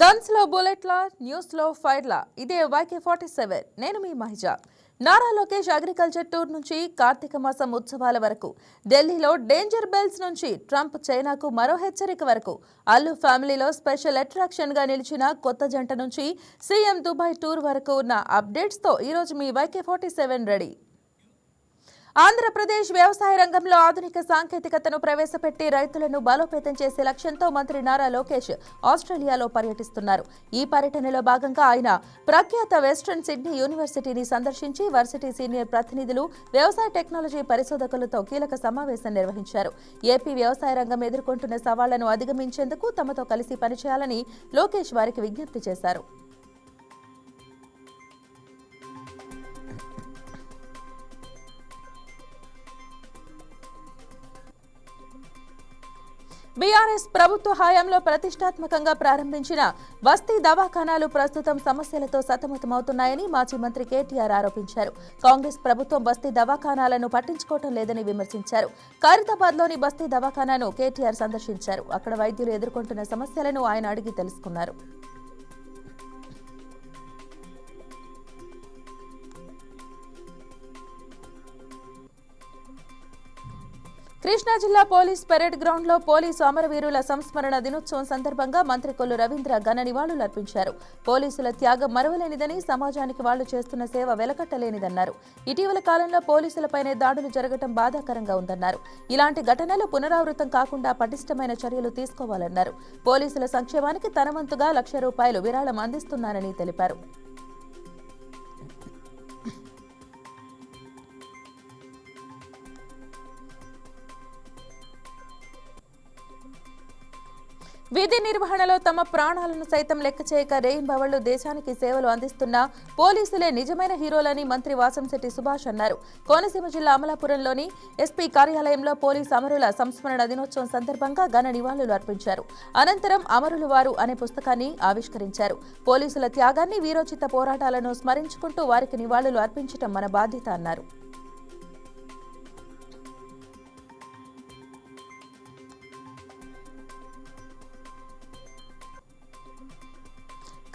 గన్స్లో బుల్లెట్ల న్యూస్లో ఫైర్ల ఇదే YK forty seven నేను మీ మహిజ. నారా లోకేష్ అగ్రికల్చర్ టూర్ నుంచి కార్తీక మాసం ఉత్సవాల వరకు ఢిల్లీలో డేంజర్ బెల్స్ నుంచి ట్రంప్ చైనాకు మరో హెచ్చరిక వరకు అల్లు ఫ్యామిలీలో స్పెషల్ అట్రాక్షన్గా నిలిచిన కొత్త జంట నుంచి సీఎం దుబాయ్ టూర్ వరకు ఉన్న అప్డేట్స్తో ఈరోజు మీ YK forty seven ready Andhra Pradesh వ్యవసాయ రంగంలో ఆధునిక సాంకేతికతను ప్రవేశపెట్టి రైతులను బలోపేతం చేసే లక్ష్యంతో మంత్రి నారా లోకేష్ ఆస్ట్రేలియాలో పర్యటిస్తున్నారు. ఈ పర్యటనలో భాగంగా ఆయన ప్రఖ్యాత వెస్ట్రన్ సిడ్నీ యూనివర్సిటీని సందర్శించి వర్సిటీ సీనియర్ ప్రతినిధులు వ్యవసాయ టెక్నాలజీ పరిశోధకులతో కీలక సమావేశం నిర్వహించారు. ఏపీ వ్యవసాయ రంగం ఎదుర్కొంటున్న సవాళ్ళను అధిగమించేందుకు తమతో కలిసి పనిచేయాలని లోకేష్ వారికి విజ్ఞప్తి చేశారు. బీఆర్ఎస్ ప్రభుత్వ హయాంలో ప్రతిష్టాత్మకంగా ప్రారంభించిన బస్తీ దవాఖానాలు ప్రస్తుతం సమస్యలతో సతమతమవుతున్నాయని మాజీ మంత్రి కేటీఆర్ ఆరోపించారు. కాంగ్రెస్ ప్రభుత్వం బస్తీ దవాఖానాలను పట్టించుకోవటం లేదని విమర్శించారు. ఖైరతాబాద్లోని బస్తీ దవాఖానాను కేటీఆర్ సందర్శించారు. అక్కడ వైద్యులు ఎదుర్కొంటున్న సమస్యలను ఆయన అడిగి తెలుసుకున్నారు. కృష్ణా జిల్లా పోలీస్ పెరేడ్ గ్రౌండ్లో పోలీసు అమరవీరుల సంస్మరణ దినోత్సవం సందర్భంగా మంత్రి కొల్లు రవీంద్ర ఘన నివాళులర్పించారు పోలీసుల త్యాగం మరవలేనిదని సమాజానికి వాళ్ళు చేస్తున్న సేవ వెలకట్టలేనిదన్నారు. ఇటీవల కాలంలో పోలీసులపైనే దాడులు జరగటం బాధాకరంగా ఉందన్నారు. ఇలాంటి ఘటనలు పునరావృతం కాకుండా పటిష్టమైన చర్యలు తీసుకోవాలన్నారు. పోలీసుల సంక్షేమానికి తనవంతుగా లక్ష రూపాయలు విరాళం అందిస్తున్నారని తెలిపారు. విధి నిర్వహణలో తమ ప్రాణాలను సైతం లెక్క చేయక రేయింబవళ్ళు దేశానికి సేవలు అందిస్తున్న పోలీసులే నిజమైన హీరోలని మంత్రి వాసంశెట్టి సుభాష్ అన్నారు. కోనసీమ జిల్లా అమలాపురంలోని ఎస్పీ కార్యాలయంలో పోలీసు అమరుల సంస్మరణ దినోత్సవం సందర్భంగా ఘన నివాళులు అర్పించారు. అనంతరం అమరులు వారు అనే పుస్తకాన్ని ఆవిష్కరించారు. పోలీసుల త్యాగాన్ని వీరోచిత పోరాటాలను స్మరించుకుంటూ వారికి నివాళులు అర్పించడం మన బాధ్యత అన్నారు.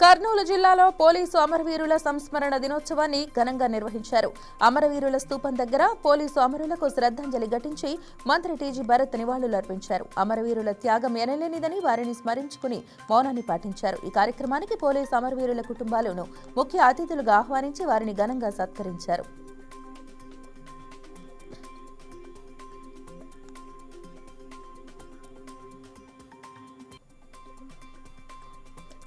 కర్నూలు జిల్లాలో పోలీసు అమరవీరుల సంస్మరణ దినోత్సవాన్ని ఘనంగా నిర్వహించారు. అమరవీరుల స్తూపం దగ్గర పోలీసు అమరులకు శ్రద్ధాంజలి ఘటించి మంత్రి టీజీ భరత్ నివాళులు అర్పించారు. అమరవీరుల త్యాగం ఎనలేనిదని వారిని స్మరించుకుని మౌనాన్ని పాటించారు. ఈ కార్యక్రమానికి పోలీసు అమరవీరుల కుటుంబాలను ముఖ్య అతిథులుగా ఆహ్వానించి వారిని ఘనంగా సత్కరించారు.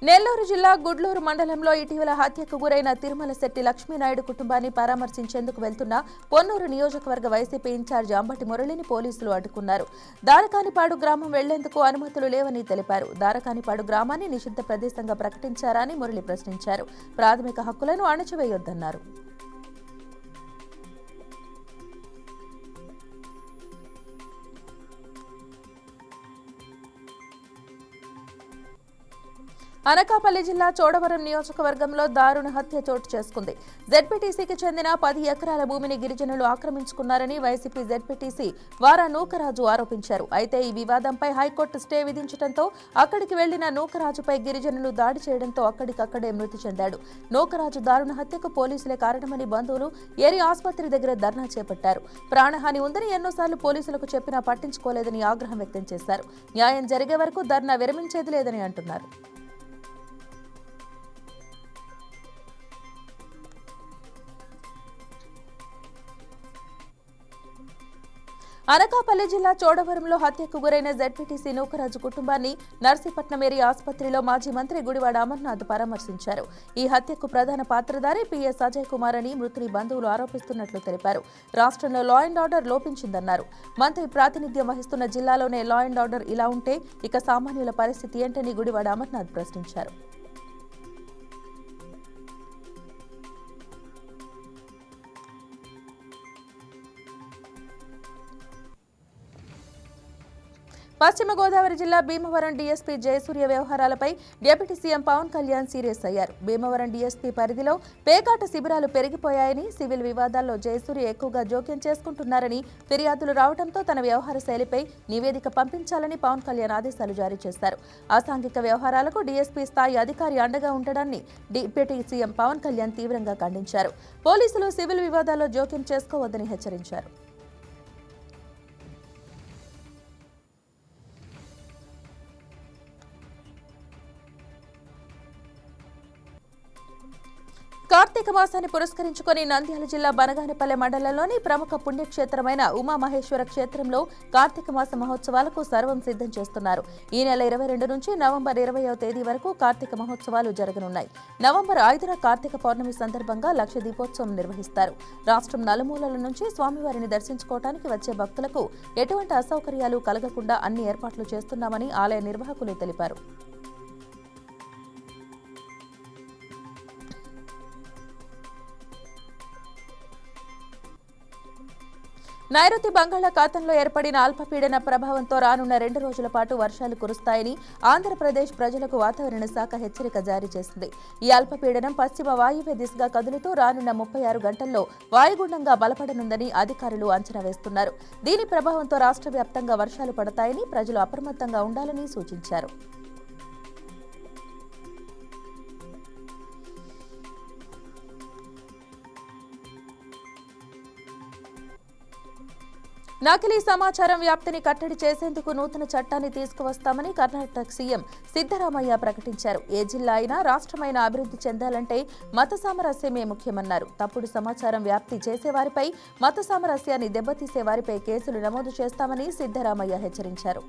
నెల్లూరు జిల్లా గుడ్లూరు మండలంలో ఇటీవల హత్యకు గురైన తిరుమల శెట్టి లక్ష్మీనాయుడు కుటుంబాన్ని పరామర్శించేందుకు వెళ్తున్న పొన్నూరు నియోజకవర్గ వైసీపీ ఇన్ఛార్జ్ అంబటి మురళిని పోలీసులు అడ్డుకున్నారు. దారకానిపాడు గ్రామం వెళ్ళేందుకు అనుమతులు లేవని తెలిపారు. దారకానిపాడు గ్రామాన్ని నిషిద్ధ ప్రదేశంగా ప్రకటించారని మురళి ప్రశ్నించారు. ప్రాథమిక హక్కులను అణచివేయొద్దన్నారు. అనకాపల్లి జిల్లా చోడవరం నియోజకవర్గంలో దారుణ హత్య చోటు చేసుకుంది. జెడ్పీటీసీకి చెందిన పది ఎకరాల భూమిని గిరిజనులు ఆక్రమించుకున్నారని వైసీపీ జెడ్పీటీసీ వారా నూకరాజు ఆరోపించారు. అయితే ఈ వివాదంపై హైకోర్టు స్టే విధించడంతో అక్కడికి వెళ్ళిన నూకరాజుపై గిరిజనులు దాడి చేయడంతో అక్కడికక్కడే మృతి చెందాడు. నూకరాజు దారుణ హత్యకు పోలీసులే కారణమని బంధువులు ఏరి ఆసుపత్రి దగ్గర ధర్నా చేపట్టారు. ప్రాణహాని ఉందని ఎన్నోసార్లు పోలీసులకు చెప్పినా పట్టించుకోలేదని ఆగ్రహం వ్యక్తం చేశారు. న్యాయం జరిగే వరకు ధర్నా విరమించేది లేదని అంటున్నారు. అనకాపల్లి జిల్లా చోడవరంలో హత్యకు గురైన జెడ్పీటీసీ నూకరాజు కుటుంబాన్ని నర్సీపట్నం ఏరియా ఆసుపత్రిలో మాజీ మంత్రి గుడివాడ అమర్నాథ్ పరామర్శించారు. ఈ హత్యకు ప్రధాన పాత్రధారి పిఎస్ అజయ్ కుమార్ అని మృతుని బంధువులు ఆరోపిస్తున్నట్లు తెలిపారు. రాష్ట్రంలో లా అండ్ ఆర్డర్ లోపించిందన్నారు. మంత్రి ప్రాతినిధ్యం వహిస్తున్న జిల్లాలోనే లా అండ్ ఆర్డర్ ఇలా ఉంటే ఇక సామాన్యుల పరిస్థితి ఏంటని గుడివాడ అమర్నాథ్ ప్రశ్నించారు. పశ్చిమ గోదావరి జిల్లా Bhimavaram DSP Jayasurya వ్యవహారాలపై deputy CM Pawan Kalyan serious అయ్యారు. భీమవరం డీఎస్పీ పరిధిలో పేకాట శిబిరాలు పెరిగిపోయాయని సివిల్ వివాదాల్లో జయసూర్య ఎక్కువగా జోక్యం చేసుకుంటున్నారని ఫిర్యాదులు రావడంతో తన వ్యవహార శైలిపై నివేదిక పంపించాలని పవన్ కళ్యాణ్ ఆదేశాలు జారీ చేశారు. అసాంఘిక వ్యవహారాలకు డీఎస్పీ స్థాయి అధికారి అండగా ఉండడాన్ని డిప్యూటీ సీఎం పవన్ కళ్యాణ్ తీవ్రంగా ఖండించారు. పోలీసులు సివిల్ వివాదాల్లో జోక్యం చేసుకోవద్దని హెచ్చరించారు. కార్తీక మాసాన్ని పురస్కరించుకొని నంద్యాల జిల్లా బనగానిపల్లె మండలంలోని ప్రముఖ పుణ్యక్షేత్రమైన ఉమామహేశ్వర క్షేత్రంలో కార్తీక మాస మహోత్సవాలకు సర్వం సిద్ధం చేస్తున్నారు. ఈ నెల ఇరవై రెండు నుంచి నవంబర్ ఇరవయో తేదీ వరకు కార్తీక మహోత్సవాలు జరగనున్నాయి. నవంబర్ ఐదున కార్తీక పౌర్ణమి సందర్భంగా లక్ష దీపోత్సవం నిర్వహిస్తారు. రాష్ట్రం నలుమూలల నుంచి స్వామివారిని దర్శించుకోవటానికి వచ్చే భక్తులకు ఎటువంటి అసౌకర్యాలు కలగకుండా అన్ని ఏర్పాట్లు చేస్తున్నామని ఆలయ నిర్వాహకులు తెలిపారు. నైరుతి బంగాళాఖాతంలో ఏర్పడిన అల్పపీడన ప్రభావంతో రానున్న రెండు రోజుల పాటు వర్షాలు కురుస్తాయని ఆంధ్రప్రదేశ్ ప్రజలకు వాతావరణ శాఖ హెచ్చరిక జారీ చేసింది. ఈ అల్పపీడనం పశ్చిమ వాయువ్య దిశగా కదులుతూ రానున్న ముప్పై ఆరు గంటల్లో వాయుగుండంగా బలపడనుందని అధికారులు అంచనా వేస్తున్నారు. దీని ప్రభావంతో రాష్ట్ర వ్యాప్తంగా వర్షాలు పడతాయని ప్రజలు అప్రమత్తంగా ఉండాలని సూచించారు. నకిలీ సమాచారం వ్యాప్తిని కట్టడి చేసేందుకు నూతన చట్టాన్ని తీసుకువస్తామని కర్ణాటక సీఎం సిద్దరామయ్య ప్రకటించారు. ఏ జిల్లా అయినా రాష్ట్రమైన అభివృద్ధి చెందాలంటే మత సామరస్యమే ముఖ్యమన్నారు. తప్పుడు సమాచారం వ్యాప్తి చేసేవారిపై మత సామరస్యాన్ని దెబ్బతీసే వారిపై కేసులు నమోదు చేస్తామని సిద్దరామయ్య హెచ్చరించారు.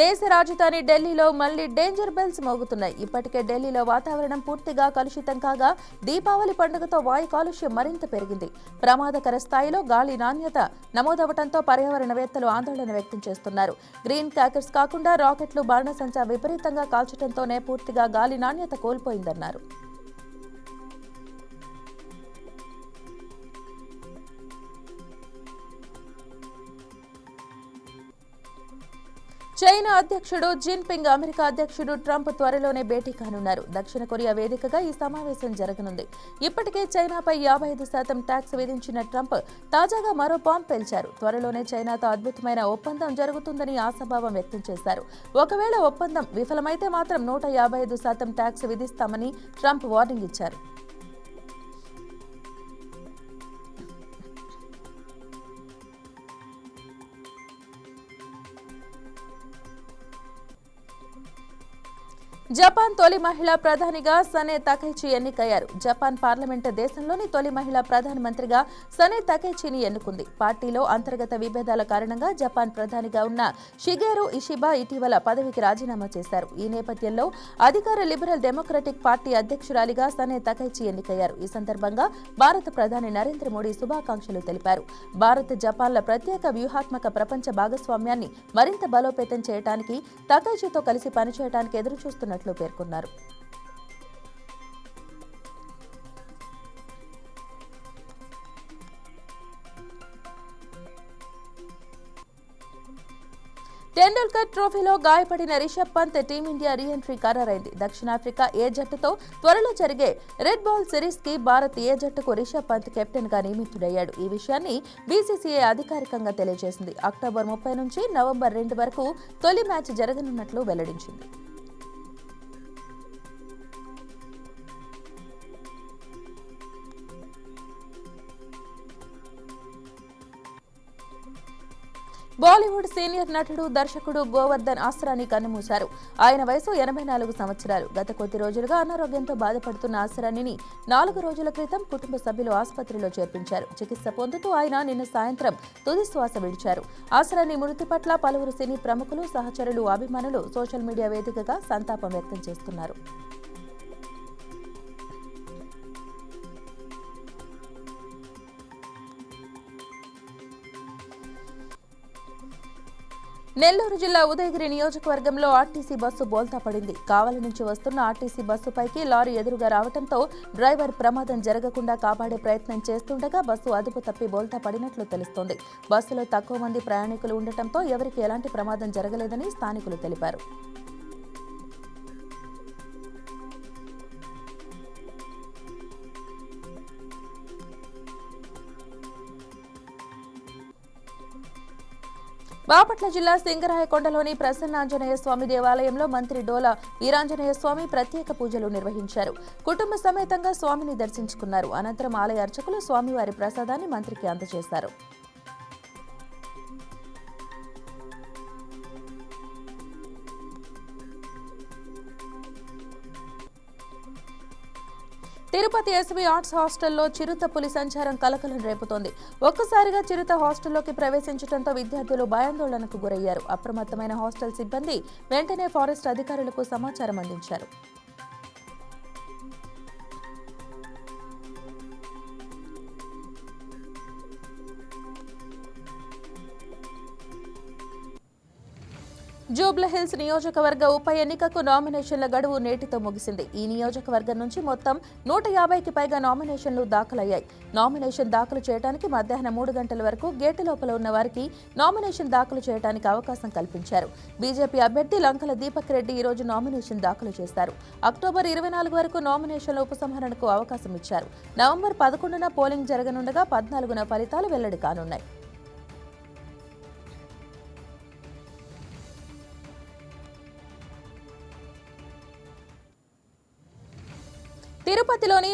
దేశ రాజధాని ఢిల్లీలో మళ్ళీ డేంజర్ బెల్స్ మోగుతున్నాయి. ఇప్పటికే ఢిల్లీలో వాతావరణం పూర్తిగా కలుషితం కాగా దీపావళి పండుగతో వాయు కాలుష్యం మరింత పెరిగింది. ప్రమాదకర స్థాయిలో గాలి నాణ్యత నమోదవడంతో పర్యావరణవేత్తలు ఆందోళన వ్యక్తం చేస్తున్నారు. గ్రీన్ క్రాకర్స్ కాకుండా రాకెట్లు బాణసంచా విపరీతంగా కాల్చడంతోనే పూర్తిగా గాలి నాణ్యత కోల్పోయిందన్నారు. చైనా అధ్యక్షుడు జిన్పింగ్ అమెరికా అధ్యక్షుడు ట్రంప్ త్వరలోనే భేటీ కానున్నారు. దక్షిణ కొరియా వేదికగా ఈ సమావేశం జరగనుంది. ఇప్పటికే చైనాపై యాభై ఐదు శాతం ట్యాక్స్ విధించిన ట్రంప్ తాజాగా మరో బాంబ్ పేల్చారు. త్వరలోనే చైనాతో అద్భుతమైన ఒప్పందం జరుగుతుందని ఆశాభావం వ్యక్తం చేశారు. ఒకవేళ ఒప్పందం విఫలమైతే మాత్రం నూట యాభై ఐదు శాతం ట్యాక్స్ విధిస్తామని ట్రంప్ వార్నింగ్ ఇచ్చారు. జపాన్ తొలి మహిళా ప్రధానిగా సనే తకైచి ఎన్నికయ్యారు. జపాన్ పార్లమెంటు దేశంలోని తొలి మహిళా ప్రధానమంత్రిగా సనే తకైచిని ఎన్నుకుంది. పార్టీలో అంతర్గత విభేదాల కారణంగా జపాన్ ప్రధానిగా ఉన్న షిగేరు ఇషిబా ఇటీవల పదవికి రాజీనామా చేశారు. ఈ నేపథ్యంలో అధికార లిబరల్ డెమోక్రటిక్ పార్టీ అధ్యక్షురాలిగా సనే తకైచి ఎన్నికయ్యారు. ఈ సందర్భంగా భారత ప్రధాని నరేంద్ర మోడీ శుభాకాంక్షలు తెలిపారు. భారత్ జపాన్ల ప్రత్యేక వ్యూహాత్మక ప్రపంచ భాగస్వామ్యాన్ని మరింత బలోపేతం చేయడానికి తకైచితో కలిసి పనిచేయడానికి ఎదురుచూస్తున్నారు చేస్తున్నట్లు పేర్కొన్నారు. టెండూల్కర్ ట్రోఫీలో గాయపడిన Rishabh Pant Team India reentry ఖరారైంది. దక్షిణాఫ్రికా ఏ జట్టుతో త్వరలో జరిగే రెడ్ బాల్ సిరీస్కి భారత్ ఏ జట్టుకు రిషబ్ పంత్ కెప్టెన్గా నియమితుడయ్యాడు. ఈ విషయాన్ని బీసీసీఐ అధికారికంగా తెలియజేసింది. అక్టోబర్ ముప్పై నుంచి నవంబర్ రెండు వరకు తొలి మ్యాచ్ జరగనున్నట్లు వెల్లడించింది. బాలీవుడ్ సీనియర్ నటుడు దర్శకుడు గోవర్ధన్ ఆసరాని కన్నుమూశారు. ఆయన వయసు ఎనభై నాలుగు సంవత్సరాలు. గత కొద్ది రోజులుగా అనారోగ్యంతో బాధపడుతున్న ఆసరానిని నాలుగు రోజుల క్రితం కుటుంబ సభ్యులు ఆసుపత్రిలో చేర్పించారు. చికిత్స పొందుతూ ఆయన నిన్న సాయంత్రం తుది శ్వాస విడిచారు. ఆసరాని మృతి పట్ల పలువురు సినీ ప్రముఖులు సహచరులు అభిమానులు సోషల్ మీడియా వేదికగా సంతాపం వ్యక్తం చేస్తున్నారు. నెల్లూరు జిల్లా ఉదయగిరి నియోజకవర్గంలో ఆర్టీసీ బస్సు బోల్తా పడింది. కావలి నుంచి వస్తున్న ఆర్టీసీ బస్సుపైకి లారీ ఎదురుగా రావడంతో డ్రైవర్ ప్రమాదం జరగకుండా కాపాడే ప్రయత్నం చేస్తుండగా బస్సు అదుపు తప్పి బోల్తా పడినట్లు తెలుస్తోంది. బస్సులో తక్కువ మంది ప్రయాణికులు ఉండటంతో ఎవరికి ఎలాంటి ప్రమాదం జరగలేదని స్థానికులు తెలిపారు. బాపట్ల జిల్లా సింగరాయకొండలోని ప్రసన్నాంజనేయ స్వామి దేవాలయంలో మంత్రి డోలా వీరాంజనేయ స్వామి ప్రత్యేక పూజలు నిర్వహించారు. కుటుంబ సమేతంగా స్వామిని దర్శించుకున్నారు. అనంతరం ఆలయ అర్చకులు స్వామివారి ప్రసాదాన్ని మంత్రికి అందజేశారు. తిరుపతి ఎస్వి ఆర్ట్స్ హాస్టల్లో చిరుత పులి సంచారం కలకలం రేపుతోంది. ఒక్కసారిగా చిరుత హాస్టల్లోకి ప్రవేశించడంతో విద్యార్థులు భయాందోళనకు గురయ్యారు. అప్రమత్తమైన హాస్టల్ సిబ్బంది వెంటనే ఫారెస్ట్ అధికారులకు సమాచారం అందించారు. జూబ్లహిల్స్ నియోజకవర్గ ఉప ఎన్నికకు నామినేషన్ల గడువు నేటితో ముగిసింది. ఈ నియోజకవర్గం నుంచి మొత్తం నూట యాభైకి పైగా నామినేషన్లు దాఖలయ్యాయి. నామినేషన్ దాఖలు చేయడానికి మధ్యాహ్నం మూడు గంటల వరకు గేటు లోపల ఉన్న వారికి నామినేషన్ దాఖలు చేయడానికి అవకాశం కల్పించారు. బీజేపీ అభ్యర్థి లంకల దీపక్ రెడ్డి ఈ రోజు నామినేషన్ దాఖలు చేశారు. అక్టోబర్ ఇరవై నాలుగు వరకు నామినేషన్ల ఉపసంహరణకు అవకాశం ఇచ్చారు. నవంబర్ పదకొండున పోలింగ్ జరగనుండగా పద్నాలుగున ఫలితాలు వెల్లడి కానున్నాయి.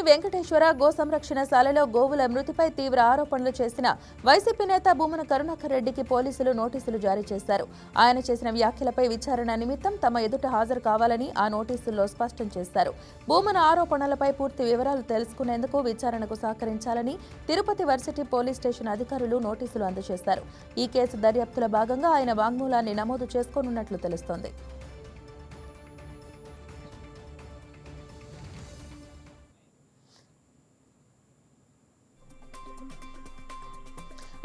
వెంకటేశ్వర గో సంరక్షణశాలలో గోవుల మృతిపై తీవ్ర ఆరోపణలు చేసిన వైసీపీ నేత భూమన కరుణాకర్ రెడ్డికి పోలీసులు నోటీసులు జారీ చేశారు. ఆయన చేసిన వ్యాఖ్యలపై విచారణ నిమిత్తం తమ ఎదుట హాజరు కావాలని ఆ నోటీసుల్లో స్పష్టం చేశారు. భూమన ఆరోపణలపై పూర్తి వివరాలు తెలుసుకునేందుకు విచారణకు సహకరించాలని తిరుపతి వర్సిటీ పోలీస్ స్టేషన్ అధికారులు నోటీసులు అందజేశారు. ఈ కేసు దర్యాప్తులో భాగంగా ఆయన వాంగ్మూలాన్ని నమోదు చేసుకోనున్నట్లు తెలుస్తోంది.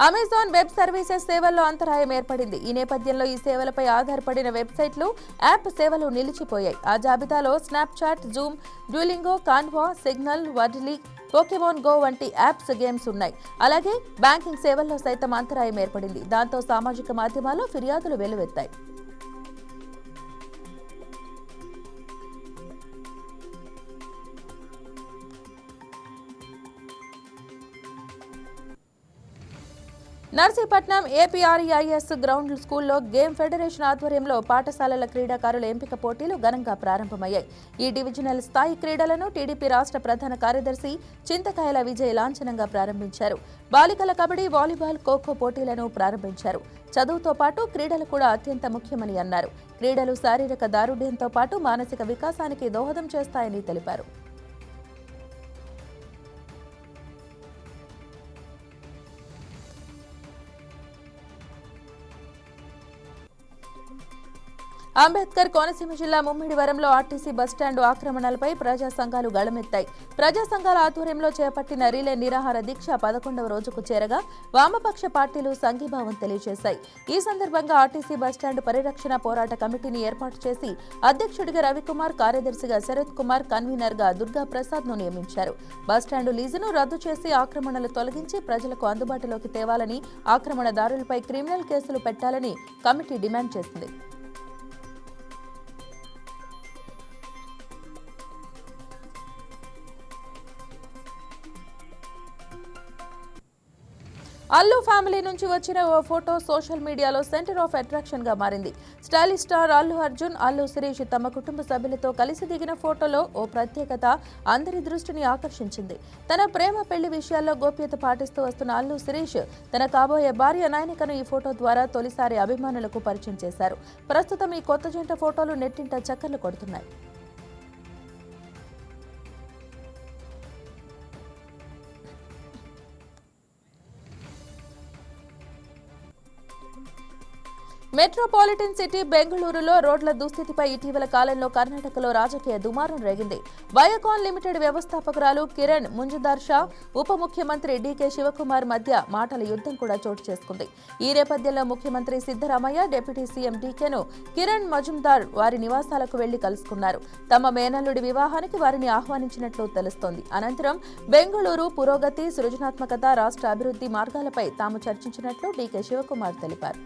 అమెజాన్ వెబ్ సర్వీసెస్ సేవల్లో అంతరాయం ఏర్పడింది. ఈ నేపథ్యంలో ఈ సేవలపై ఆధారపడిన వెబ్సైట్లు యాప్ సేవలు నిలిచిపోయాయి. ఆ జాబితాలో Snapchat Zoom Duolingo Canva Signal Wordle Pokemon Go వంటి యాప్స్ గేమ్స్ ఉన్నాయి. అలాగే బ్యాంకింగ్ సేవల్లో సైతం అంతరాయం ఏర్పడింది. దాంతో సామాజిక మాధ్యమాల్లో ఫిర్యాదులు వెల్లువెత్తాయి. నర్సీపట్నం ఏపీఆర్ఈఐఎస్ గ్రౌండ్ స్కూల్లో గేమ్ ఫెడరేషన్ ఆధ్వర్యంలో పాఠశాలల క్రీడాకారుల ఎంపిక పోటీలు ఘనంగా ప్రారంభమయ్యాయి. ఈ డివిజనల్ స్థాయి క్రీడలను టీడీపీ రాష్ట్ర ప్రధాన కార్యదర్శి చింతకాయల విజయ్ లాంఛనంగా ప్రారంభించారు. బాలికల కబడ్డీ వాలీబాల్ ఖోఖో పోటీలను ప్రారంభించారు. చదువుతో పాటు క్రీడలు కూడా అత్యంత ముఖ్యమని అన్నారు. క్రీడలు శారీరక దారుఢ్యంతో పాటు మానసిక వికాసానికి దోహదం చేస్తాయని తెలిపారు. అంబేద్కర్ కోనసీమ జిల్లా ముమ్మిడివరంలో ఆర్టీసీ బస్టాండు ఆక్రమణలపై ప్రజా సంఘాలు గళమెత్తాయి. ప్రజా సంఘాల ఆధ్వర్యంలో చేపట్టిన రిలే నిరాహార దీక్ష పదకొండవ రోజుకు చేరగా వామపక్ష పార్టీలు సంఘీభావం తెలియజేశాయి. ఈ సందర్భంగా ఆర్టీసీ బస్టాండ్ పరిరక్షణ పోరాట కమిటీని ఏర్పాటు చేసి అధ్యక్షుడిగా రవికుమార్ కార్యదర్శిగా శరత్ కుమార్ కన్వీనర్గా దుర్గా ప్రసాద్ను నియమించారు. బస్టాండు లీజును రద్దు చేసి ఆక్రమణలు తొలగించి ప్రజలకు అందుబాటులోకి తేవాలని ఆక్రమణదారులపై క్రిమినల్ కేసులు పెట్టాలని కమిటీ డిమాండ్ చేసింది. అల్లు ఫ్యామిలీ నుంచి వచ్చిన ఓ ఫోటో సోషల్ మీడియాలో సెంటర్ ఆఫ్ అట్రాక్షన్గా మారింది. స్టైలిష్ స్టార్ అల్లు అర్జున్ అల్లు శిరీష్ తమ కుటుంబ సభ్యులతో కలిసి దిగిన ఫోటోలో ఓ ప్రత్యేకత అందరి దృష్టిని ఆకర్షించింది. తన ప్రేమ పెళ్ళి విషయాల్లో గోప్యత పాటిస్తూ వస్తున్న అల్లు శిరీష్ తన కాబోయే భార్య నాయనికను ఈ ఫోటో ద్వారా తొలిసారి అభిమానులకు పరిచయం చేశారు. ప్రస్తుతం ఈ కొత్త జంట ఫోటోలు నెట్టింట చక్కర్లు కొడుతున్నాయి. మెట్రోపాలిటన్ సిటీ బెంగళూరులో రోడ్ల దుస్థితిపై ఇటీవల కాలంలో కర్ణాటకలో రాజకీయ దుమారం రేగింది. బయోకాన్ లిమిటెడ్ వ్యవస్థాపకురాలు కిరణ్ ముంజుదార్ షా ఉప ముఖ్యమంత్రి డీకే శివకుమార్ మధ్య మాటల యుద్ధం కూడా చోటు చేసుకుంది. ఈ నేపథ్యంలో ముఖ్యమంత్రి సిద్దరామయ్య డిప్యూటీ సీఎం డీకేను కిరణ్ మజుందార్ వారి నివాసాలకు వెళ్ళి కలుసుకున్నారు. తమ మేనల్లుడి వివాహానికి వారిని ఆహ్వానించినట్లు తెలుస్తోంది. అనంతరం బెంగళూరు పురోగతి సృజనాత్మకత రాష్ట్ర అభివృద్ధి మార్గాలపై తాము చర్చించినట్లు డీకే శివకుమార్ తెలిపారు.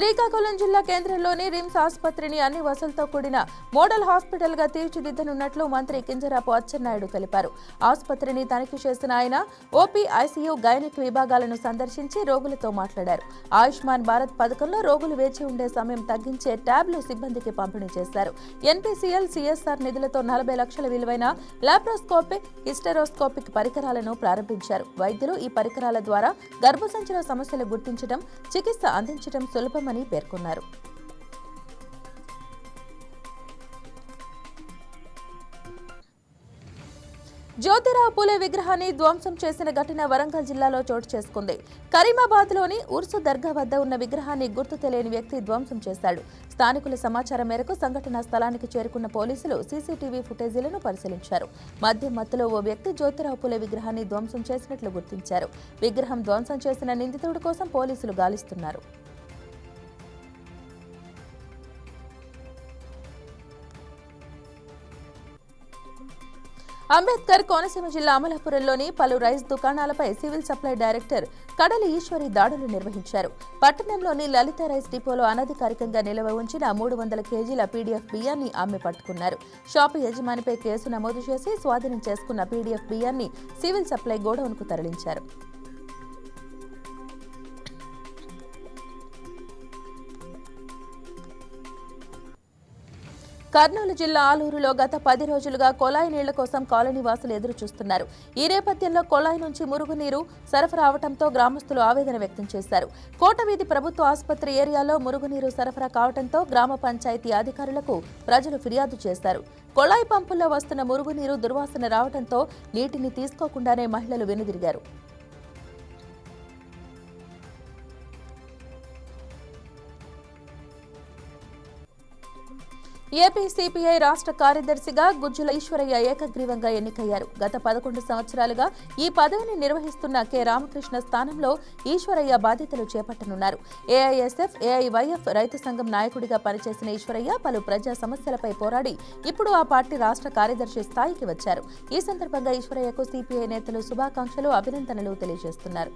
శ్రీకాకుళం జిల్లా కేంద్రంలోని రిమ్స్ ఆసుపత్రిని అన్ని వసతులతో కూడిన మోడల్ హాస్పిటల్గా తీర్చిదిద్దనున్నట్లు మంత్రి కింజరాపు అచ్చెన్నాయుడు తెలిపారు. ఆసుపత్రిని తనిఖీ చేసిన ఆయన ఓపీ ఐసీయూ గైనిక్ విభాగాలను సందర్శించి రోగులతో మాట్లాడారు. ఆయుష్మాన్ భారత్ పథకంలో రోగులు వేచి ఉండే సమయం తగ్గించే ట్యాబ్లు సిబ్బందికి పంపిణీ చేశారు. ఎన్పీసీఎల్ సిఎస్ఆర్ నిధులతో నలభై లక్షల విలువైన లాప్రోస్కోపిక్ హిస్టెరోస్కోపిక్ పరికరాలను ప్రారంభించారు. వైద్యులు ఈ పరికరాల ద్వారా గర్భసంచిలో సమస్యలు గుర్తించడం చికిత్స అందించడం సులభమని పేర్కొన్నారు. జ్యోతిరావు పూలే విగ్రహాన్ని ధ్వంసం చేసిన ఘటన వరంగల్ జిల్లాలో చోటు చేసుకుంది. కరీమాబాద్లోని ఉర్సు దర్గా వద్ద ఉన్న విగ్రహాన్ని గుర్తు తెలియని వ్యక్తి ధ్వంసం చేశాడు. స్థానికుల సమాచారం మేరకు సంఘటనా స్థలానికి చేరుకున్న పోలీసులు సీసీటీవీ ఫుటేజీలను పరిశీలించారు. మద్యం మత్తులో ఓ వ్యక్తి జ్యోతిరావు పూలే విగ్రహాన్ని ధ్వంసం చేసినట్లు గుర్తించారు. విగ్రహం ధ్వంసం చేసిన నిందితుడి కోసం పోలీసులు గాలిస్తున్నారు. అంబేద్కర్ కోనసీమ జిల్లా అమలాపురంలోని పలు rice దుకాణాలపై civil supply director Kadali Eswari దాడులు నిర్వహించారు. పట్టణంలోని లలిత రైస్ డిపోలో అనధికారికంగా నిల్వ ఉంచిన మూడు వందల కేజీల పీడీఎఫ్ బియ్యాన్ని ఆమె పట్టుకున్నారు. షాపు యజమానిపై కేసు నమోదు చేసి స్వాధీనం చేసుకున్న పీడీఎఫ్ బియ్యాన్ని సివిల్ సప్లై గోడౌన్కు తరలించారు. కర్నూలు జిల్లా ఆలూరులో గత పది రోజులుగా కొలాయి నీళ్ళ కోసం కాలనీ వాసులు ఎదురు చూస్తున్నారు. ఈ నేపథ్యంలో కొలాయి నుంచి మురుగునీరు సరఫరా అవడంతో గ్రామస్తులు ఆవేదన వ్యక్తం చేశారు. కోటవీధి ప్రభుత్వ ఆసుపత్రి ఏరియాలో మురుగునీరు సరఫరా కావడంతో గ్రామ పంచాయతీ అధికారులకు ప్రజలు ఫిర్యాదు చేశారు. కొళాయి పంపుల్లో వస్తున్న మురుగునీరు దుర్వాసన రావడంతో నీటిని తీసుకోకుండానే మహిళలు వెనుదిరిగారు. ఏపీ సిపిఐ రాష్ట్ర కార్యదర్శిగా గుజ్జుల ఈశ్వరయ్య ఏకగ్రీవంగా ఎన్నికయ్యారు. గత పదకొండు సంవత్సరాలుగా ఈ పదవిని నిర్వహిస్తున్న కె. రామకృష్ణ స్థానంలో ఈశ్వరయ్య బాధ్యతలు చేపట్టనున్నారు. ఏఐఎస్ఎఫ్ ఏఐవైఎఫ్ రైతు సంఘం నాయకుడిగా పనిచేసిన ఈశ్వరయ్య పలు ప్రజా సమస్యలపై పోరాడి ఇప్పుడు ఆ పార్టీ రాష్ట్ర కార్యదర్శి స్థాయికి వచ్చారు. ఈ సందర్భంగా ఈశ్వరయ్యకు సిపిఐ నేతలు శుభాకాంక్షలు అభినందనలు తెలియజేస్తున్నారు.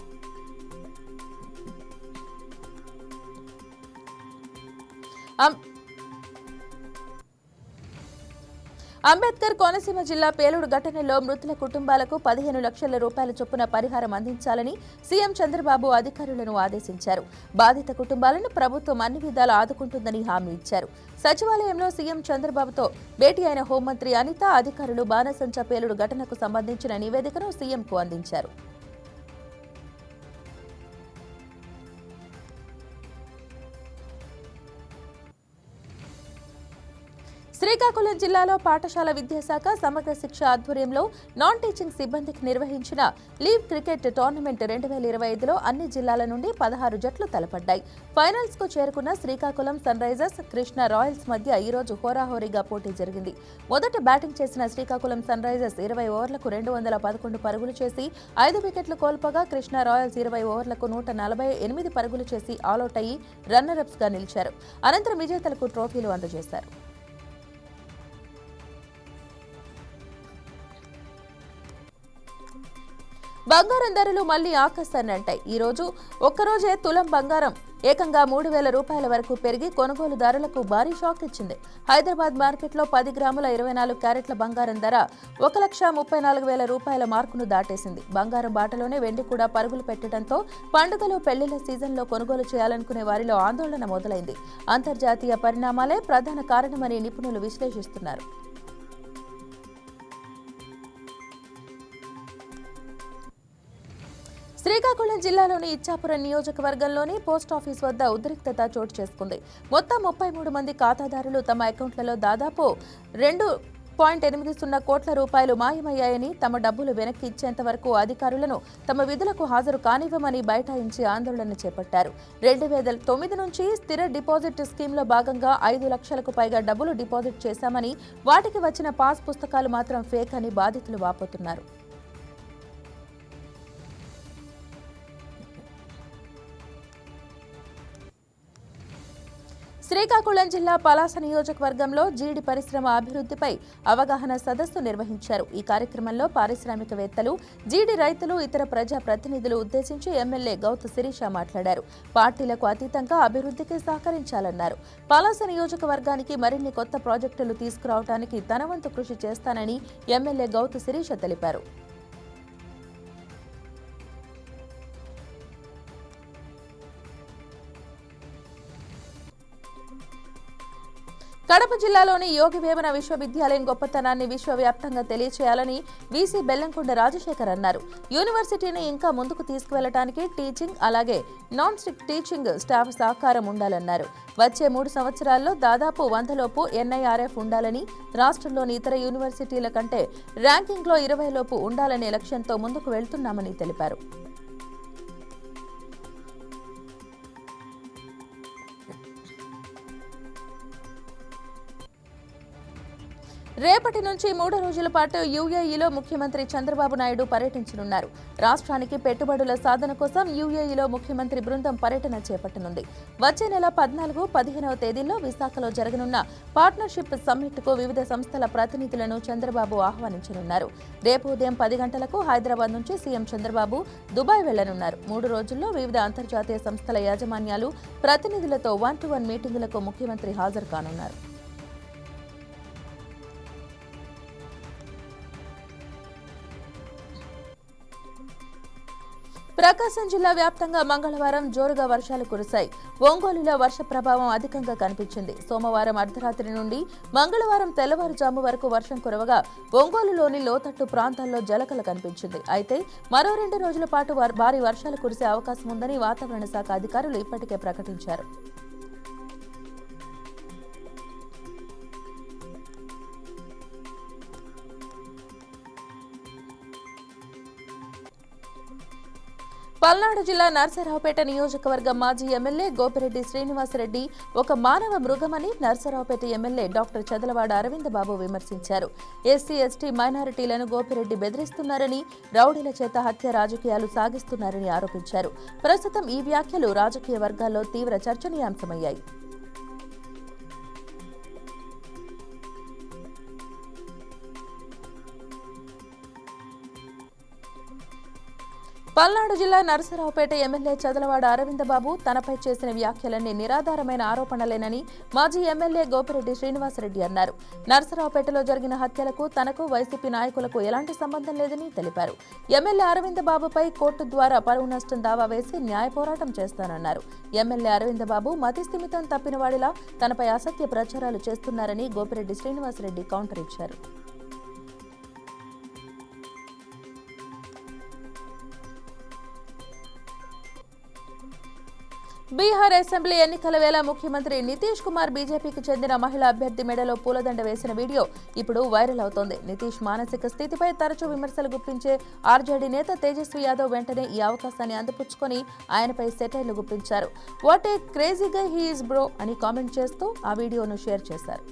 um అంబేద్కర్ కోనసీమ జిల్లా పేలుడు ఘటనలో మృతుల కుటుంబాలకు పదిహేను లక్షల రూపాయల చొప్పున పరిహారం అందించాలని సీఎం చంద్రబాబు అధికారులను ఆదేశించారు. బాధిత కుటుంబాలను ప్రభుత్వం అన్ని విధాలు ఆదుకుంటుందని హామీ ఇచ్చారు. సచివాలయంలో సీఎం చంద్రబాబుతో భేటీ అయిన హోంమంత్రి అనిత అధికారులు బాణసంచా పేలుడు ఘటనకు సంబంధించిన నివేదికను సీఎంకు అందించారు. శ్రీకాకుళం జిల్లాలో పాఠశాల విద్యాశాఖ సమగ్ర శిక్ష ఆధ్వర్యంలో నాన్ టీచింగ్ సిబ్బందికి నిర్వహించిన లీవ్ క్రికెట్ టోర్నమెంట్ రెండు వేల ఇరవై ఐదులో అన్ని జిల్లాల నుండి పదహారు జట్లు తలపడ్డాయి. ఫైనల్స్కు చేరుకున్న Srikakulam sun risers Krishna royals మధ్య ఈ రోజు హోరాహోరీగా పోటీ జరిగింది. మొదట బ్యాటింగ్ చేసిన శ్రీకాకుళం సన్ రైజర్స్ ఇరవై ఓవర్లకు రెండు వందల పదకొండు పరుగులు చేసి ఐదు వికెట్లు కోల్పోగా కృష్ణ రాయల్స్ ఇరవై ఓవర్లకు నూట నలభై ఎనిమిది పరుగులు చేసి ఆలౌట్ అయ్యి రన్నరప్స్గా నిలిచారు. అనంతరం విజేతలకు ట్రోఫీలు అందజేశారు. బంగారం ధరలు మళ్ళీ ఆకాశాన్ని ఈ రోజు ఒక్కరోజే తులం బంగారం ఏకంగా మూడు వేల రూపాయల వరకు పెరిగి కొనుగోలుదారులకు భారీ షాక్ ఇచ్చింది. హైదరాబాద్ మార్కెట్లో పది గ్రాముల ఇరవై నాలుగు క్యారెట్ల బంగారం ధర ఒక లక్ష ముప్పై నాలుగు వేల రూపాయల మార్కును దాటేసింది. బంగారం బాటలోనే వెండి కూడా పరుగులు పెట్టడంతో పండుగలు పెళ్ళిళ్ళ సీజన్లో కొనుగోలు చేయాలనుకునే వారిలో ఆందోళన మొదలైంది. అంతర్జాతీయ పరిణామాలే ప్రధాన కారణమని నిపుణులు విశ్లేషిస్తున్నారు. శ్రీకాకుళం జిల్లాలోని ఇచ్చాపురం నియోజకవర్గంలోని పోస్టాఫీస్ వద్ద ఉద్రిక్తత చోటు చేసుకుంది. మొత్తం ముప్పై మూడు మంది ఖాతాదారులు తమ అకౌంట్లలో దాదాపు రెండు పాయింట్ ఎనిమిది సున్నా కోట్ల రూపాయలు మాయమయ్యాయని తమ డబ్బులు వెనక్కి ఇచ్చేంత వరకు అధికారులను తమ విధులకు హాజరు కానివ్వమని బైఠాయించి ఆందోళన చేపట్టారు. రెండు వేల తొమ్మిది నుంచి స్థిర డిపాజిట్ స్కీమ్లో భాగంగా ఐదు లక్షలకు పైగా డబ్బులు డిపాజిట్ చేశామని వాటికి వచ్చిన పాస్ పుస్తకాలు మాత్రం ఫేక్ అని బాధితులు వాపోతున్నారు. శ్రీకాకుళం జిల్లా పలాస నియోజకవర్గంలో జీడి పరిశ్రమ అభివృద్ధిపై అవగాహన సదస్సు నిర్వహించారు. ఈ కార్యక్రమంలో పారిశ్రామికవేత్తలు జీడి రైతులు ఇతర ప్రజా ప్రతినిధులు ఉద్దేశించి ఎమ్మెల్యే గౌత శిరీష మాట్లాడారు. పార్టీలకు అతీతంగా అభివృద్ధికి సహకరించాలన్నారు. పలాస నియోజకవర్గానికి మరిన్ని కొత్త ప్రాజెక్టులు తీసుకురావడానికి తన వంతు కృషి చేస్తానని ఎమ్మెల్యే గౌత శిరీష తెలిపారు. కడప జిల్లాలోని యోగి వేమన విశ్వవిద్యాలయం గొప్పతనాన్ని విశ్వవ్యాప్తంగా తెలియచేయాలని వీసీ బెల్లంకొండ రాజశేఖర్ అన్నారు. యూనివర్సిటీని ఇంకా ముందుకు తీసుకువెళ్ళడానికి టీచింగ్ అలాగే నాన్ స్టిక్ టీచింగ్ స్టాఫ్ సహకారం ఉండాలన్నారు. వచ్చే మూడు సంవత్సరాల్లో దాదాపు వందలోపు ఎన్ఐఆర్ఎఫ్ ఉండాలని రాష్ట్రంలోని ఇతర యూనివర్సిటీల కంటే ర్యాంకింగ్లో ఇరవై లోపు ఉండాలనే లక్ష్యంతో ముందుకు వెళ్తున్నామని తెలిపారు. రేపటి నుంచి మూడు రోజుల పాటు యూఏఈలో ముఖ్యమంత్రి చంద్రబాబు నాయుడు పర్యటించనున్నారు. రాష్ట్రానికి పెట్టుబడుల సాధన కోసం యూఏఈలో ముఖ్యమంత్రి బృందం పర్యటన చేపట్టనుంది. వచ్చే నెల పద్నాలుగు పదిహేనవ తేదీల్లో విశాఖలో జరగనున్న పార్ట్నర్షిప్ సమ్మిట్కు వివిధ సంస్థల ప్రతినిధులను చంద్రబాబు ఆహ్వానించనున్నారు. రేపు ఉదయం పది గంటలకు హైదరాబాద్ నుంచి సీఎం చంద్రబాబు దుబాయ్ వెళ్ళనున్నారు. మూడు రోజుల్లో వివిధ అంతర్జాతీయ సంస్థల యాజమాన్యాలు ప్రతినిధులతో వన్ టు వన్ మీటింగులకు ముఖ్యమంత్రి హాజరు కానున్నారు. ప్రకాశం జిల్లా వ్యాప్తంగా మంగళవారం జోరుగా వర్షాలు కురిశాయి. ఒంగోలులో వర్ష ప్రభావం అధికంగా కనిపించింది. సోమవారం అర్ధరాత్రి నుండి మంగళవారం తెల్లవారుజాము వరకు వర్షం కురవగా ఒంగోలులోని లోతట్టు ప్రాంతాల్లో జలకల కనిపించింది. అయితే మరో రెండు రోజుల పాటు భారీ వర్షాలు కురిసే అవకాశం ఉందని వాతావరణ శాఖ అధికారులు ఇప్పటికే ప్రకటించారు. పల్నాడు జిల్లా నర్సరావుపేట నియోజకవర్గం మాజీ ఎమ్మెల్యే గోపిరెడ్డి శ్రీనివాసరెడ్డి ఒక మానవ మృగమని నర్సరావుపేట ఎమ్మెల్యే డాక్టర్ చదలవాడ అరవింద్ బాబు విమర్శించారు. ఎస్సీ ఎస్టీ మైనారిటీలను గోపిరెడ్డి బెదిరిస్తున్నారని రౌడీల చేత హత్య రాజకీయాలు సాగిస్తున్నారని ఆరోపించారు. ప్రస్తుతం ఈ వ్యాఖ్యలు రాజకీయ వర్గాల్లో తీవ్ర చర్చనీయాంశమయ్యాయి. పల్నాడు జిల్లా నరసరావుపేట ఎమ్మెల్యే చదలవాడ అరవిందబాబు తనపై చేసిన వ్యాఖ్యలన్నీ నిరాధారమైన ఆరోపణలేనని మాజీ ఎమ్మెల్యే గోపిరెడ్డి శ్రీనివాసరెడ్డి అన్నారు. నరసరావుపేటలో జరిగిన హత్యలకు తనకు వైసీపీ నాయకులకు ఎలాంటి సంబంధం లేదని తెలిపారు. ఎమ్మెల్యే అరవిందబాబుపై కోర్టు ద్వారా పరువు నష్టం దావా వేసి న్యాయ పోరాటం చేస్తానన్నారు. ఎమ్మెల్యే అరవిందబాబు మతి స్థిమితం తప్పినవాడిలా తనపై అసత్య ప్రచారాలు చేస్తున్నారని గోపిరెడ్డి శ్రీనివాసరెడ్డి కౌంటర్ ఇచ్చారు. బీహార్ అసెంబ్లీ ఎన్నికల వేళ ముఖ్యమంత్రి నితీష్ కుమార్ బీజేపీకి చెందిన మహిళా అభ్యర్థి మెడలో పూలదండ వేసిన వీడియో ఇప్పుడు వైరల్ అవుతోంది. నితీష్ మానసిక స్థితిపై తరచూ విమర్శలు గుప్పించే ఆర్జేడీ నేత తేజస్వి యాదవ్ వెంటనే ఈ అవకాశాన్ని అందిపుచ్చుకొని ఆయనపై సెటైర్లు గుప్పించారు. వాట్ ఏ క్రేజీగా హీఈస్ బ్రో అని కామెంట్ చేస్తూ ఆ వీడియోను షేర్ చేశారు.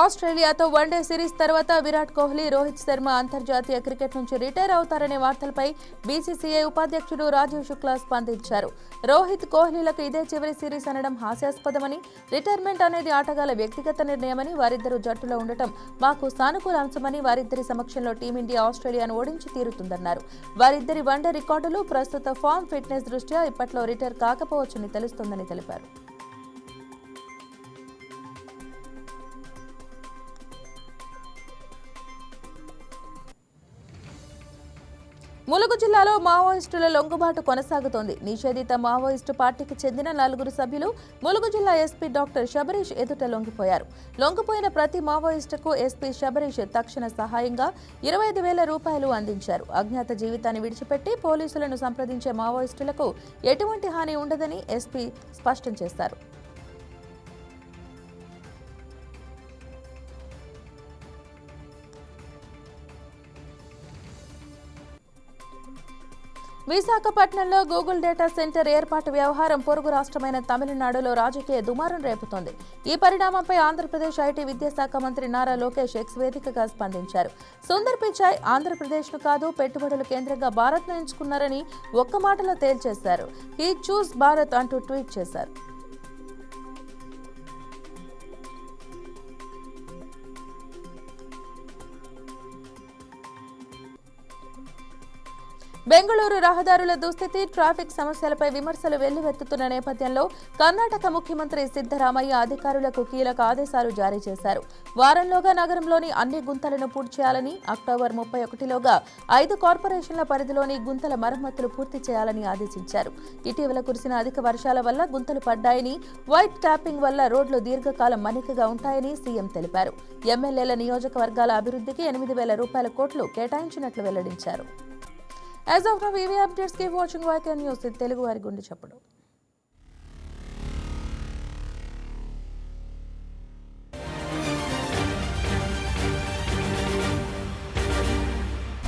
ఆస్ట్రేలియాతో వన్డే సిరీస్ తర్వాత విరాట్ కోహ్లీ రోహిత్ శర్మ అంతర్జాతీయ క్రికెట్ నుంచి రిటైర్ అవుతారనే వార్తలపై బీసీసీఐ ఉపాధ్యక్షుడు రాజీవ్ శుక్లా స్పందించారు. రోహిత్ కోహ్లీలకు ఇదే చివరి సిరీస్ అనడం హాస్యాస్పదమని రిటైర్మెంట్ అనేది ఆటగాళ్ళ వ్యక్తిగత నిర్ణయమని వారిద్దరూ జట్టులో ఉండటం మాకు సానుకూల అంశమని వారిద్దరి సమక్షంలో టీమిండియా ఆస్ట్రేలియాను ఓడించి తీరుతుందన్నారు. వారిద్దరి వన్డే రికార్డులు ప్రస్తుత ఫామ్ ఫిట్నెస్ దృష్ట్యా ఇప్పట్లో రిటైర్ కాకపోవచ్చని తెలుస్తోందని తెలిపారు. ములుగు జిల్లాలో మావోయిస్టుల లొంగుబాటు కొనసాగుతోంది. నిషేధిత మావోయిస్టు పార్టీకి చెందిన నలుగురు సభ్యులు ములుగు జిల్లా ఎస్పీ డాక్టర్ శబరీష్ ఎదుట లొంగిపోయారు. లొంగిపోయిన ప్రతి మావోయిస్టుకు ఎస్పీ శబరీష్ తక్షణ సహాయంగా ఇరవై ఐదు వేల రూపాయలు అందించారు. అజ్ఞాత జీవితాన్ని విడిచిపెట్టి పోలీసులను సంప్రదించే మావోయిస్టులకు ఎటువంటి హాని ఉండదని ఎస్పీ స్పష్టం చేశారు. విశాఖపట్నంలో గూగుల్ డేటా సెంటర్ ఏర్పాటు వ్యవహారం పొరుగు రాష్ట్రమైన తమిళనాడులో రాజకీయ దుమారం రేపుతోంది. ఈ పరిణామంపై ఆంధ్రప్రదేశ్ ఐటీ విద్యాశాఖ మంత్రి నారా లోకేష్ ఎక్స్ వేదికగా స్పందించారు. సుందర్ పిచాయ్ ఆంధ్రప్రదేశ్ను కాదు పెట్టుబడుల కేంద్రంగా భారత్ను ఎంచుకున్నారని ఒక్క మాటలో తేల్చేశారు. హీ చూస్ భారత్ అంటూ ట్వీట్ చేశారు. బెంగళూరు రహదారుల దుస్థితి ట్రాఫిక్ సమస్యలపై విమర్శలు వెల్లువెత్తుతున్న నేపథ్యంలో కర్ణాటక ముఖ్యమంత్రి సిద్దరామయ్య అధికారులకు కీలక ఆదేశాలు జారీ చేశారు. వారంలోగా నగరంలోని అన్ని గుంతలను పూర్తి చేయాలని అక్టోబర్ ముప్పై ఒకటిలోగా ఐదు కార్పొరేషన్ల పరిధిలోని గుంతల మరమ్మతులు పూర్తి చేయాలని ఆదేశించారు. ఇటీవల కురిసిన అధిక వర్షాల వల్ల గుంతలు పడ్డాయని వైట్ ట్యాపింగ్ వల్ల రోడ్లు దీర్ఘకాలం మన్నికగా ఉంటాయని సీఎం తెలిపారు. ఎమ్మెల్యేల నియోజకవర్గాల అభివృద్ధికి ఎనిమిది వేల రూపాయల కోట్లు కేటాయించినట్లు వెల్లడించారు. As of now EV updates keep watching YK news Telugu వారి గుండె చెప్పడం.